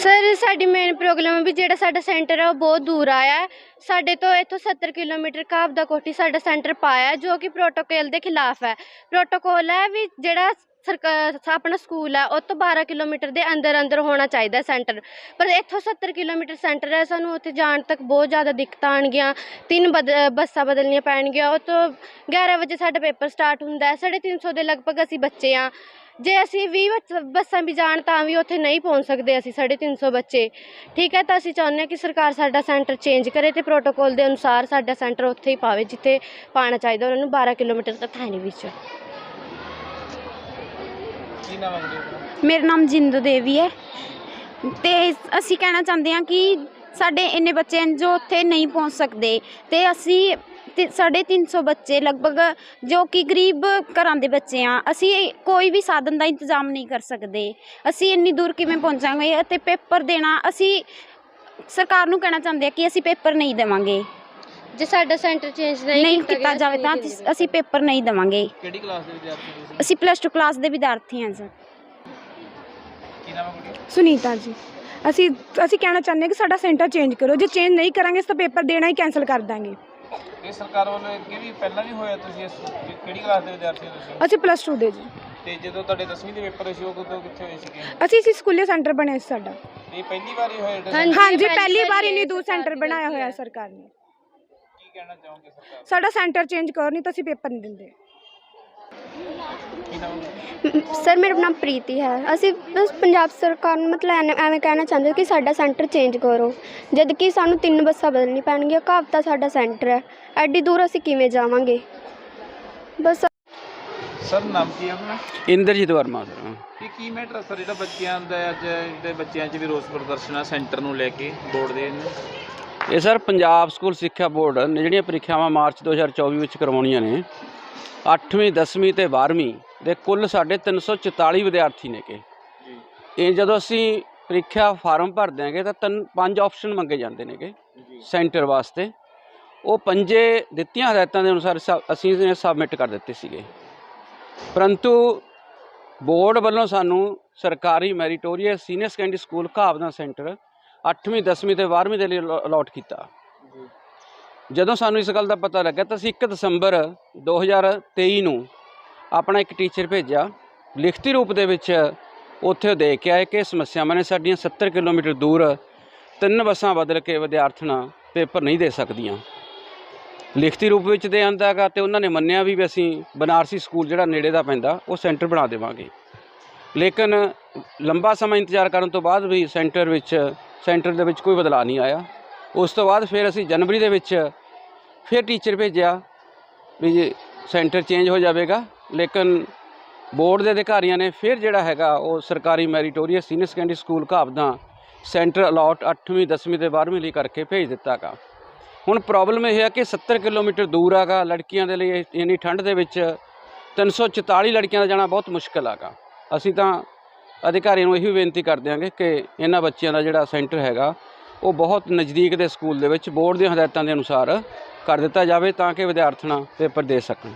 Sir ਸਾਡੀ main problem ਵੀ ਜਿਹੜਾ ਸਾਡਾ ਸੈਂਟਰ ਹੈ ਉਹ ਬਹੁਤ ਦੂਰ ਆਇਆ ਹੈ। ਸਾਡੇ ਤੋਂ ਇੱਥੋਂ 70 ਕਿਲੋਮੀਟਰ ਕਾਬ ਦਾ ਕੋਠੀ ਸਾਡਾ ਸੈਂਟਰ ਪਾਇਆ ਹੈ, ਜੋ ਕਿ ਪ੍ਰੋਟੋਕੋਲ ਦੇ ਖਿਲਾਫ ਹੈ। ਪ੍ਰੋਟੋਕੋਲ ਹੈ ਵੀ ਜਿਹੜਾ ਸਰਕਾਰ ਆਪਣਾ ਸਕੂਲ ਹੈ ਉਹ ਤੋਂ 12 ਕਿਲੋਮੀਟਰ ਦੇ ਅੰਦਰ ਅੰਦਰ ਹੋਣਾ ਚਾਹੀਦਾ ਸੈਂਟਰ ਪਰ ਇੱਥੋਂ 70 ਕਿਲੋਮੀਟਰ ਸੈਂਟਰ ਹੈ ਸਾਨੂੰ ਉੱਥੇ ਜਾਣ ਤੱਕ ਬਹੁਤ ਜ਼ਿਆਦਾ ਦਿੱਕਤਾਂ ਆਉਣਗੀਆਂ। ਤਿੰਨ ਬਦ ਬੱਸਾਂ ਬਦਲਣੀਆਂ ਪੈਣਗੀਆਂ ਉਹ ਤੋਂ 11 ਵਜੇ ਸਾਡਾ ਪੇਪਰ ਸਟਾਰਟ ਹੁੰਦਾ ਹੈ। 350 ਦੇ ਲਗਭਗ ਅਸੀਂ ਬੱਚੇ ਹਾਂ। ਜੇ ਅਸੀਂ 20 ਬੱਚ- ਬੱਸਾਂ ਵੀ ਜਾਣ ਤਾਂ ਵੀ ਉੱਥੇ ਨਹੀਂ ਪਹੁੰਚ ਸਕਦੇ ਅਸੀਂ 350 ਬੱਚੇ। ਠੀਕ ਹੈ ਤਾਂ ਅਸੀਂ ਚਾਹੁੰਦੇ ਹਾਂ ਕਿ ਸਰਕਾਰ ਸਾਡਾ ਸੈਂਟਰ ਚੇਂਜ ਕਰੇ ਤੇ ਪ੍ਰੋਟੋਕੋਲ ਦੇ ਅਨੁਸਾਰ ਸਾਡਾ ਸੈਂਟਰ ਉੱਥੇ ਹੀ ਪਾਵੇ ਜਿੱਥੇ ਪਾਣਾ ਚਾਹੀਦਾ ਉਹਨਾਂ ਨੂੰ 12 ਕਿਲੋਮੀਟਰ ਤੱਕ ਹੈ ਨਹੀਂ ਵਿੱਚ। ਮੇਰਾ ਨਾਮ ਜਿੰਦੂ ਦੇਵੀ ਹੈ। ਤੇ ਅਸੀਂ ਕਹਿਣਾ ਚਾਹੁੰਦੇ ਹਾਂ ਕਿ ਸਾਡੇ ਇੰਨੇ ਬੱਚੇ ਹਨ ਜੋ ਉੱਥੇ ਨਹੀਂ ਪਹੁੰਚ ਸਕਦੇ ਤੇ ਅਸੀਂ ਸਾਢੇ ਤਿੰਨ ਸੌ ਬੱਚੇ ਲਗਭਗ ਜੋ ਕਿ ਗਰੀਬ ਘਰਾਂ ਦੇ ਬੱਚੇ ਆ। ਅਸੀਂ ਕੋਈ ਵੀ ਸਾਧਨ ਦਾ ਇੰਤਜ਼ਾਮ ਨਹੀਂ ਕਰ ਸਕਦੇ। ਅਸੀਂ ਇੰਨੀ ਦੂਰ ਕਿਵੇਂ ਪਹੁੰਚਾਂਗੇ ਅਤੇ ਪੇਪਰ ਦੇਣਾ ਅਸੀਂ ਸਰਕਾਰ ਨੂੰ ਕਹਿਣਾ ਚਾਹੁੰਦੇ ਹਾਂ ਕਿ ਅਸੀਂ ਪੇਪਰ ਨਹੀਂ ਦੇਵਾਂਗੇ। ਜੇ ਸਾਡਾ ਸੈਂਟਰ ਚੇਂਜ ਨਹੀਂ ਨਹੀਂ ਕੀਤਾ ਜਾਵੇ ਤਾਂ ਅਸੀਂ- ਅਸੀਂ ਪੇਪਰ ਨਹੀਂ ਦੇਵਾਂਗੇ। ਕਿਹੜੀ ਕਲਾਸ ਦੇ ਵਿਦਿਆਰਥੀ ਹੋ ਤੁਸੀਂ? ਅਸੀਂ ਪਲੱਸ 2 ਕਲਾਸ ਦੇ ਵਿਦਿਆਰਥੀ ਹਾਂ ਸਰ ਕੀ ਨਾਮ ਹੈ ਤੁਹਾਡਾ? ਸੁਨੀਤਾ ਜੀ। ਅਸੀਂ ਅਸੀਂ ਕਹਿਣਾ ਚਾਹੁੰਦੇ ਹਾਂ ਕਿ ਸਾਡਾ ਸੈਂਟਰ ਚੇਂਜ ਕਰੋ। ਜੇ ਚੇਂਜ ਨਹੀਂ ਕਰਾਂਗੇ ਤਾਂ ਪੇਪਰ ਦੇਣਾ ਹੀ ਕੈਨਸਲ ਕਰ ਦਾਂਗੇ। ਇਹ ਸਰਕਾਰ ਵੱਲੋਂ ਅੱਗੇ ਵੀ ਪਹਿਲਾਂ ਵੀ ਹੋਇਆ ਤੁਸੀਂ ਇਸ ਕਿ- ਕਿਹੜੀ ਕਲਾਸ ਦੇ ਵਿਦਿਆਰਥੀ ਹੋ ਤੁਸੀਂ? ਅਸੀਂ ਪਲੱਸ 2 ਦੇ ਜੀ। ਤੇ ਜਦੋਂ ਤੁਹਾਡੇ 10ਵੀਂ ਦੇ ਪੇਪਰ ਸੀ ਉਹ ਕਦੋਂ ਕਿੱਥੇ ਹੋਏ ਸੀਗੇ? ਅਸੀਂ ਇਸੇ ਸਕੂਲੇ ਸੈਂਟਰ ਬਣਿਆ ਸੀ ਸਾਡਾ। ਇਹ ਪਹਿਲੀ ਵਾਰ ਹੀ ਹੋਇਆ ਜਿਹੜਾ ਹਾਂਜੀ। ਹਾਂਜੀ ਪਹਿਲੀ ਵਾਰ ਇੰਨੀ ਦੂਰ ਸੈਂਟਰ ਬਣਾਇਆ ਹੋਇਆ ਹੈ। ਸਰਕਾਰ ਨੇ। ਕੀ ਕਹਿਣਾ ਚਾਹੋਗੇ ਸਰਕਾਰ ਸਾਡਾ ਸੈਂਟਰ ਚੇਂਜ ਕਰੋ ਨਹੀਂ ਤਾਂ ਅਸੀਂ ਪੇਪਰ ਨਹੀਂ ਦਿੰਦੇ। ਨਾਮ ਸਰ ਮੇਰਾ ਨਾਮ ਪ੍ਰੀਤੀ ਹੈ। ਅਸੀਂ ਬਸ ਪੰਜਾਬ ਸਰਕਾਰ ਨੂੰ ਮਤਲਬ ਐਵੇਂ- ਐਵੇਂ ਕਹਿਣਾ ਚਾਹੁੰਦੇ ਕਿ ਸਾਡਾ ਸੈਂਟਰ ਚੇਂਜ ਕਰੋ। ਜਦ ਕਿ ਸਾਨੂੰ ਤਿੰਨ ਬੱਸਾਂ ਬਦਲਣੀ ਪੈਣਗੀਆਂ। ਘਾਬ ਤਾਂ ਸਾਡਾ ਸੈਂਟਰ ਹੈ। ਐਡੀ ਦੂਰ ਅਸੀਂ ਕਿਵੇਂ ਜਾਵਾਂਗੇ? ਬਸ ਸਰ ਨਾਮ ਕੀ ਹੈ ਆਪਣਾ? ਇੰਦਰਜੀਤ ਵਰਮਾ ਸਰ ਇਹ ਕੀ ਮੈਟਰ ਸਰ? ਜਿਹੜਾ ਬੱਚਿਆਂ ਦਾ ਅੱਜ ਜਿਹੜੇ ਬੱਚਿਆਂ 'ਚ ਵੀ ਰੋਸ ਪ੍ਰਦਰਸ਼ਨ ਆ ਸੈਂਟਰ ਨੂੰ ਲੈ ਕੇ ਬੋਰਡ ਦੇ ਨੂੰ ਇਹ ਸਰ ਪੰਜਾਬ ਸਕੂਲ ਸਿੱਖਿਆ ਬੋਰਡ ਨੇ ਜਿਹੜੀਆਂ ਪ੍ਰੀਖਿਆਵਾਂ ਮਾਰਚ 2024 ਵਿੱਚ ਕਰਵਾਉਣੀਆਂ ਨੇ 8ਵੀਂ 10ਵੀਂ ਤੇ 12ਵੀਂ ਦੇ ਕੁੱਲ ਸਾਡੇ 344 ਵਿਦਿਆਰਥੀ ਨੇ ਕਿ ਜੀ। ਇਹ ਜਦੋਂ ਅਸੀਂ ਪ੍ਰੀਖਿਆ ਫਾਰਮ ਭਰ ਦਿਆਂਗੇ ਤਾਂ ਤਿੰਨ ਪੰਜ ਆਪਸ਼ਨ ਮੰਗੇ ਜਾਂਦੇ ਨੇਗੇ ਸੈਂਟਰ ਵਾਸਤੇ। ਉਹ ਪੰਜੇ ਦਿੱਤੀਆਂ ਹਦਾਇਤਾਂ ਦੇ ਅਨੁਸਾਰ ਅਸੀਂ ਇਹਨੇ ਸਬਮਿਟ ਕਰ ਦਿੱਤੇ ਸੀਗੇ। ਪਰੰਤੂ ਬੋਰਡ ਵੱਲੋਂ ਸਾਨੂੰ ਸਰਕਾਰੀ ਮੈਰੀਟੋਰੀਅਸ ਸੀਨੀਅਰ ਸੈਕੰਡਰੀ ਸਕੂਲ ਘਾਬ ਦਾ ਸੈਂਟਰ 8ਵੀਂ 10ਵੀਂ ਤੇ 12ਵੀਂ ਦੇ ਲਈ ਅਲਾਟ ਕੀਤਾ। ਜਦੋਂ ਸਾਨੂੰ ਇਸ ਗੱਲ ਦਾ ਪਤਾ ਲੱਗਾ ਤਾਂ ਅਸੀਂ 1 ਦਸੰਬਰ 2023 ਨੂੰ ਆਪਣਾ ਇੱਕ ਟੀਚਰ ਭੇਜਿਆ। ਲਿਖਤੀ ਰੂਪ ਦੇ ਵਿੱਚ ਉੱਥੇ ਉਹ ਦੇ ਕੇ ਆਏ ਕਿ ਸਮੱਸਿਆਵਾਂ ਨੇ ਸਾਡੀਆਂ 70 ਕਿਲੋਮੀਟਰ ਦੂਰ ਤਿੰਨ ਬੱਸਾਂ ਬਦਲ ਕੇ ਵਿਦਿਆਰਥਣਾਂ ਪੇਪਰ ਨਹੀਂ ਦੇ ਸਕਦੀਆਂ। ਲਿਖਤੀ ਰੂਪ ਵਿੱਚ ਦੇ ਆਂਦਾ ਹੈਗਾ ਤੇ ਉਹਨਾਂ ਨੇ ਮੰਨਿਆ ਵੀ ਅਸੀਂ ਬਨਾਰਸੀ ਸਕੂਲ ਜਿਹੜਾ ਨੇੜੇ ਦਾ ਪੈਂਦਾ, ਉਹ ਸੈਂਟਰ ਬਣਾ ਦੇਵਾਂਗੇ। ਲੇਕਿਨ ਲੰਬਾ ਸਮਾਂ ਇੰਤਜ਼ਾਰ ਕਰਨ ਤੋਂ ਬਾਅਦ ਵੀ ਸੈਂਟਰ ਵਿੱਚ, ਸੈਂਟਰ ਦੇ ਵਿੱਚ ਕੋਈ ਬਦਲਾਅ ਨਹੀਂ ਆਇਆ। ਉਸ ਤੋਂ ਬਾਅਦ ਫਿਰ ਅਸੀਂ ਜਨਵਰੀ ਦੇ ਵਿੱਚ ਫਿਰ ਟੀਚਰ ਭੇਜਿਆ ਵੀ ਜੀ ਸੈਂਟਰ ਚੇਂਜ ਹੋ ਜਾਵੇਗਾ। ਲੇਕਿਨ ਬੋਰਡ ਦੇ ਅਧਿਕਾਰੀਆਂ ਨੇ ਫਿਰ ਜਿਹੜਾ ਹੈਗਾ ਉਹ ਸਰਕਾਰੀ ਮੈਰੀਟੋਰੀਅਸ ਸੀਨੀਅਰ ਸੈਕੰਡਰੀ ਸਕੂਲ ਘਾਬਦਾ ਸੈਂਟਰ ਅਲਾਟ 8ਵੀਂ 10ਵੀਂ ਤੇ 12ਵੀਂ ਲਈ ਕਰਕੇ ਭੇਜ ਦਿੱਤਾ ਗਾ। ਹੁਣ ਪ੍ਰੋਬਲਮ ਇਹ ਹੈ ਕਿ 70 ਕਿਲੋਮੀਟਰ ਦੂਰ ਹੈਗਾ ਲੜਕੀਆਂ ਦੇ ਲਈ ਇੰਨੀ ਠੰਡ ਦੇ ਵਿੱਚ 344 ਲੜਕੀਆਂ ਦਾ ਜਾਣਾ ਬਹੁਤ ਮੁਸ਼ਕਲ ਹੈਗਾ ਅਸੀਂ ਤਾਂ ਅਧਿਕਾਰੀਆਂ ਨੂੰ ਇਹੀ ਬੇਨਤੀ ਕਰਦੇ ਹਾਂਗੇ ਕਿ ਇਹਨਾਂ ਬੱਚਿਆਂ ਦਾ ਜਿਹੜਾ ਸੈਂਟਰ ਹੈਗਾ, ਉਹ ਬਹੁਤ ਨਜ਼ਦੀਕ ਦੇ ਸਕੂਲ ਦੇ ਵਿੱਚ ਬੋਰਡ ਦੀਆਂ ਹਦਾਇਤਾਂ ਦੇ ਅਨੁਸਾਰ ਕਰ ਦਿੱਤਾ ਜਾਵੇ ਤਾਂ ਕਿ ਵਿਦਿਆਰਥਣਾਂ ਪੇਪਰ ਦੇ ਸਕਣ।